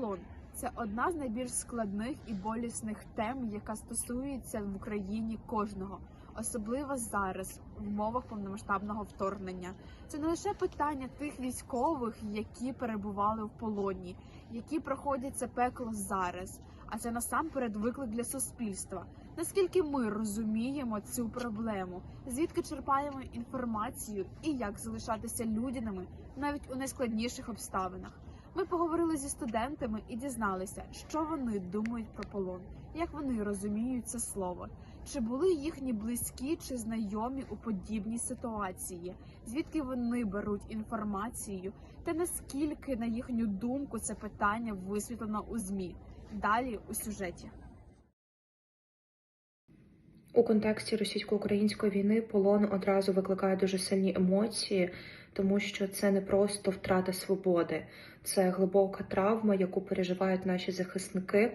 полон це одна з найбільш складних і болісних тем, яка стосується в Україні кожного, особливо зараз, в умовах повномасштабного вторгнення. Це не лише питання тих військових, які перебували в полоні, які проходять це пекло зараз. А це насамперед виклик для суспільства. Наскільки ми розуміємо цю проблему, звідки черпаємо інформацію і як залишатися людяними навіть у найскладніших обставинах. Ми поговорили зі студентами і дізналися, що вони думають про полон, як вони розуміють це слово, чи були їхні близькі чи знайомі у подібній ситуації, звідки вони беруть інформацію, та наскільки, на їхню думку, це питання висвітлено у змі. Далі у сюжеті. У контексті російсько-української війни полон одразу викликає дуже сильні емоції, тому що це не просто втрата свободи, це глибока травма, яку переживають наші захисники,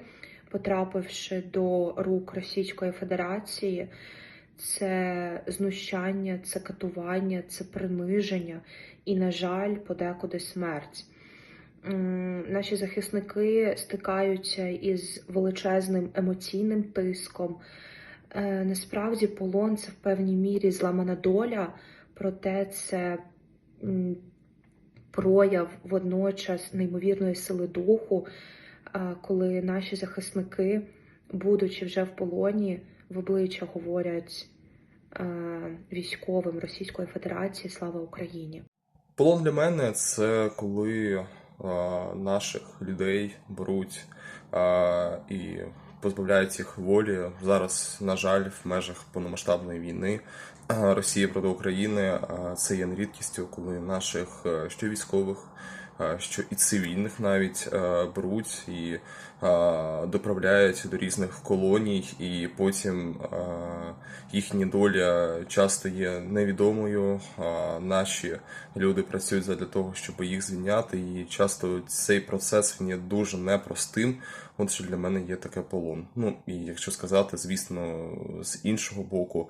потрапивши до рук Російської Федерації. Це знущання, це катування, це приниження і, на жаль, подекуди смерть. Наші захисники стикаються із величезним емоційним тиском. Е, Насправді полон це в певній мірі зламана доля, проте це прояв водночас неймовірної сили духу, е, коли наші захисники, будучи вже в полоні, в обличчя говорять е, військовим Російської Федерації Слава Україні. Полон для мене це коли наших людей беруть і позбавляють їх волі. Зараз, на жаль, в межах повномасштабної війни е, Росії проти України е, це є нерідкістю, коли наших е, що військових, що і цивільних навіть беруть і доправляють до різних колоній, і потім їхня доля часто є невідомою. Наші люди працюють для того, щоб їх звільняти, і часто цей процес він є дуже непростим. От що для мене є таке полон. Ну і якщо сказати, звісно, з іншого боку,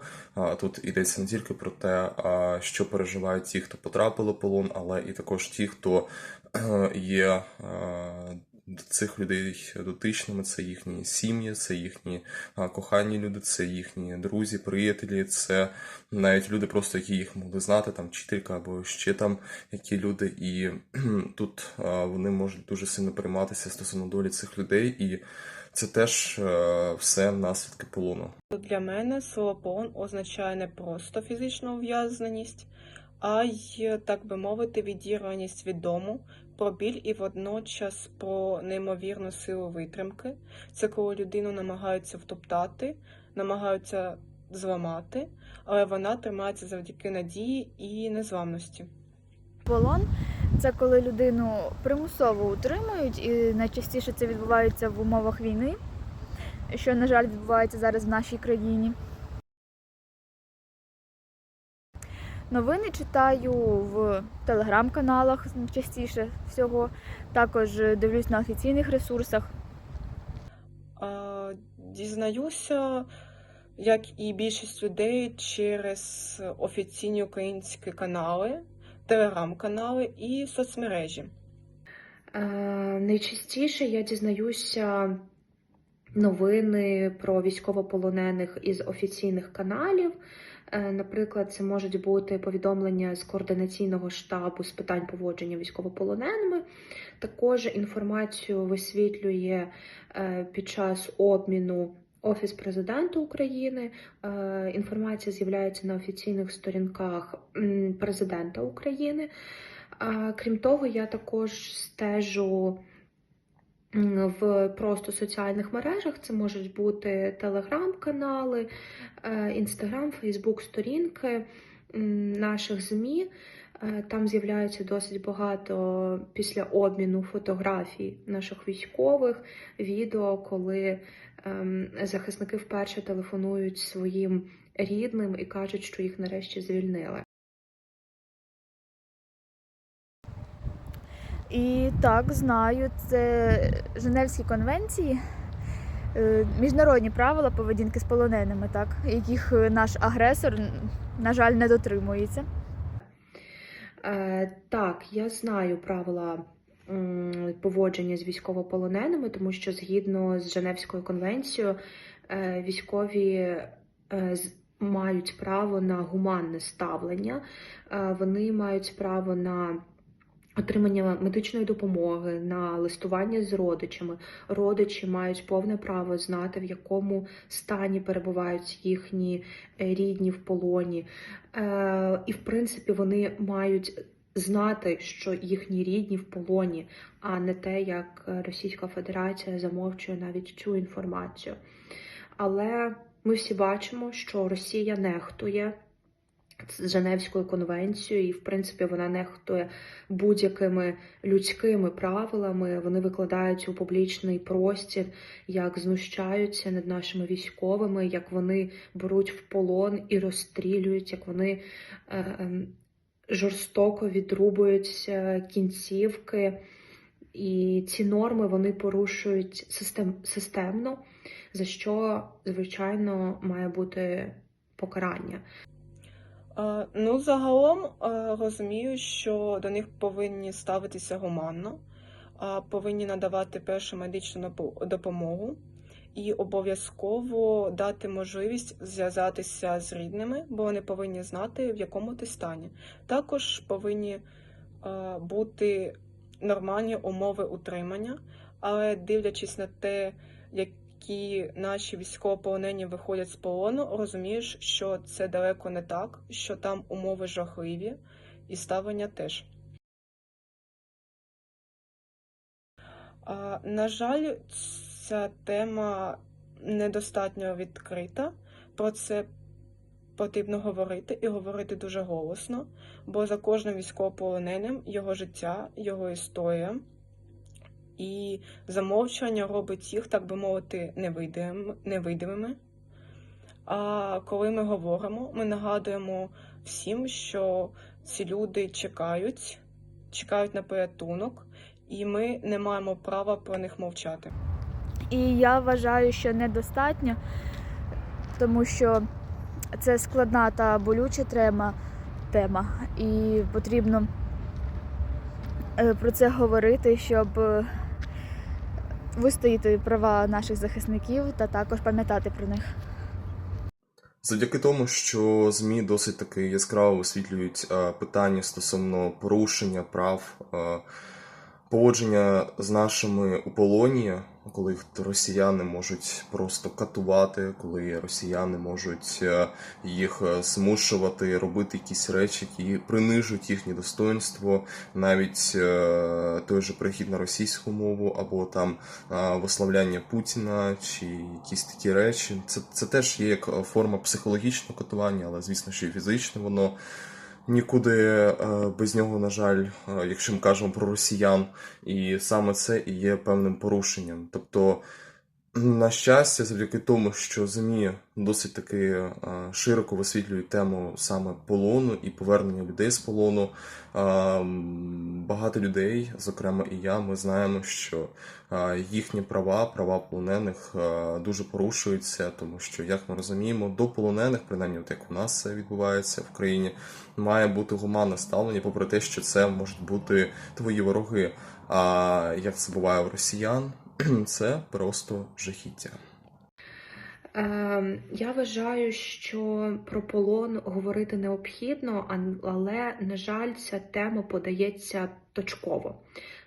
тут йдеться не тільки про те, що переживають ті, хто потрапили в полон, але і також ті, хто е, є е, до цих людей дотичними, це їхні сім'ї, це їхні кохані люди, це їхні друзі, приятелі, це навіть люди, просто які їх могли знати, там вчителька або ще там які люди, і тут вони можуть дуже сильно перейматися стосовно долі цих людей, і це теж е, все наслідки полону. Для мене слово полон означає не просто фізичну ув'язненість, а й, так би мовити, відірваність від дому, про біль і водночас про неймовірну силу витримки. Це коли людину намагаються втоптати, намагаються зламати, але вона тримається завдяки надії і незламності. Полон це коли людину примусово утримують, і найчастіше це відбувається в умовах війни, що, на жаль, відбувається зараз в нашій країні. Новини читаю в телеграм-каналах частіше всього. Також дивлюсь на офіційних ресурсах. А, Дізнаюся, як і більшість людей, через офіційні українські канали, телеграм-канали і соцмережі. Найчастіше я дізнаюся новини про військовополонених із офіційних каналів. Е, Наприклад, це можуть бути повідомлення з координаційного штабу з питань поводження військовополоненими. Також інформацію висвітлює е, під час обміну Офіс президента України. Е, Інформація з'являється на офіційних сторінках президента України. Крім того, я також стежу в просто соціальних мережах. Це можуть бути телеграм-канали, е, інстаграм, фейсбук сторінки наших ЗМІ. Е, Там з'являється досить багато після обміну фотографій наших військових, відео, коли ем, захисники вперше телефонують своїм рідним і кажуть, що їх нарешті звільнили. І так, знаю, це Женевські конвенції, е, міжнародні правила поведінки з полоненими, так, яких наш агресор, на жаль, не дотримується. Е, так, я знаю правила поводження з військовополоненими, тому що згідно з Женевською конвенцією е, військові е, мають право на гуманне ставлення, вони мають право на отримання медичної допомоги, на листування з родичами. Родичі мають повне право знати, в якому стані перебувають їхні е, рідні в полоні. Е, І, в принципі, вони мають знати, що їхні рідні в полоні, а не те, як Російська Федерація замовчує навіть цю інформацію. Але ми всі бачимо, що Росія нехтує з Женевською конвенцією, і в принципі вона нехтує будь-якими людськими правилами. Вони викладають у публічний простір, як знущаються над нашими військовими, як вони беруть в полон і розстрілюють, як вони е, ем, жорстоко відрубують е, кінцівки. І ці норми вони порушують систем, системно, за що, звичайно, має бути покарання. Е, Ну, загалом е, розумію, що до них повинні ставитися гуманно, повинні надавати першу медичну допомогу і обов'язково дати можливість зв'язатися з рідними, бо вони повинні знати, в якому ти стані. Також повинні е, бути нормальні умови утримання, але дивлячись на те, які наші військовополонені виходять з полону, розумієш, що це далеко не так, що там умови жахливі і ставлення теж. На жаль, ця тема недостатньо відкрита. Про це потрібно говорити і говорити дуже голосно, бо за кожним військовополоненим його життя, його історія. І замовчування робить їх, так би мовити, невидимими. А коли ми говоримо, ми нагадуємо всім, що ці люди чекають, чекають на порятунок, і ми не маємо права про них мовчати. І я вважаю, що недостатньо, тому що це складна та болюча тема, тема. і потрібно е, про це говорити, щоб е, вистояти права наших захисників та також пам'ятати про них. Завдяки тому, що ЗМІ досить таки яскраво висвітлюють е, питання стосовно порушення прав, е, поводження з нашими у полоні, коли росіяни можуть просто катувати, коли росіяни можуть е, їх е, змушувати робити якісь речі, які принижують їхнє достоинство, навіть е, той же перехід на російську мову, або там висловляння Путіна чи якісь такі речі. Це, це теж є як форма психологічного катування, але звісно, що і фізичне воно нікуди е, без нього, на жаль, е, якщо ми кажемо про росіян, і саме це і є певним порушенням. Тобто, на щастя, завдяки тому, що ЗМІ досить таки е, широко висвітлюють тему саме полону і повернення людей з полону. е, Багато людей, зокрема і я, ми знаємо, що е, їхні права, права полонених дуже порушуються, тому що, як ми розуміємо, до полонених, принаймні, от як у нас це відбувається в країні, має бути гуманне ставлення, попри те, що це можуть бути твої вороги. А як це буває в росіян, це просто жахіття. Е, Я вважаю, що про полон говорити необхідно, але, на жаль, ця тема подається точково.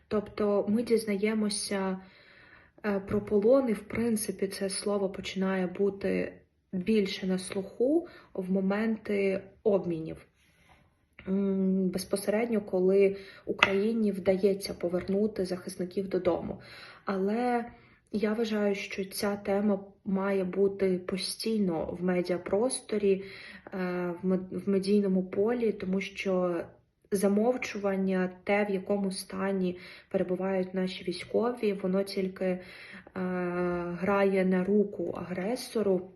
Тобто ми дізнаємося е, про полон, і в принципі це слово починає бути більше на слуху в моменти обмінів. Безпосередньо, коли Україні вдається повернути захисників додому. Але я вважаю, що ця тема має бути постійно в медіапросторі, е, в медійному полі, тому що замовчування, те, в якому стані перебувають наші військові, воно тільки е, грає на руку агресору.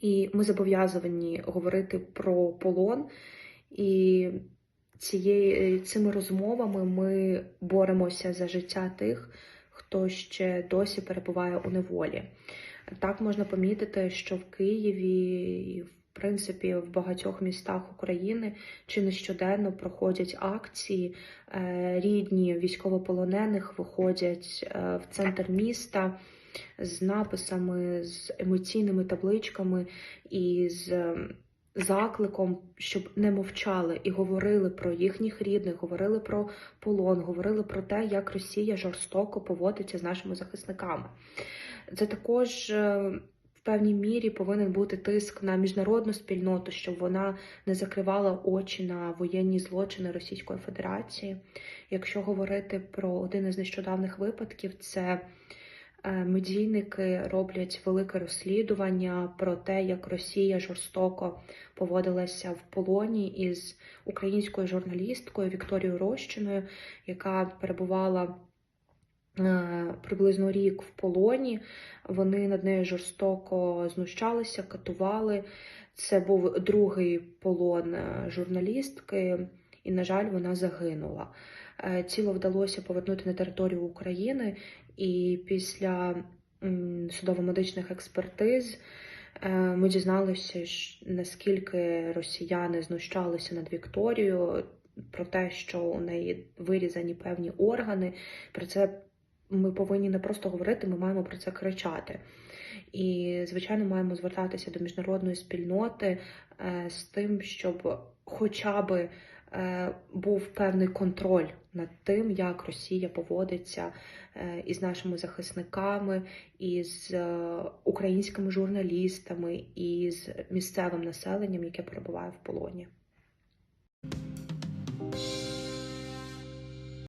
І ми зобов'язані говорити про полон. І цієї, цими розмовами ми боремося за життя тих, хто ще досі перебуває у неволі. Так можна помітити, що в Києві, і в принципі, в багатьох містах України чи не щоденно проходять акції. Е, Рідні військовополонених виходять е, в центр міста з написами, з емоційними табличками і з закликом, щоб не мовчали і говорили про їхніх рідних, говорили про полон, говорили про те, як Росія жорстоко поводиться з нашими захисниками. Це також е, в певній мірі повинен бути тиск на міжнародну спільноту, щоб вона не закривала очі на воєнні злочини Російської Федерації. Якщо говорити про один із нещодавних випадків, це медійники роблять велике розслідування про те, як Росія жорстоко поводилася в полоні із українською журналісткою Вікторією Рощиною, яка перебувала е, приблизно рік в полоні. Вони над нею жорстоко знущалися, катували. Це був другий полон е, журналістки, і, на жаль, вона загинула. Е, Тіло вдалося повернути на територію України, і після судово-медичних експертиз е, ми дізналися, наскільки росіяни знущалися над Вікторією, про те, що у неї вирізані певні органи. Про це ми повинні не просто говорити, ми маємо про це кричати. І, звичайно, маємо звертатися до міжнародної спільноти е, з тим, щоб хоча би е, був певний контроль над тим, як Росія поводиться е, із нашими захисниками, із е, українськими журналістами, із місцевим населенням, яке перебуває в полоні.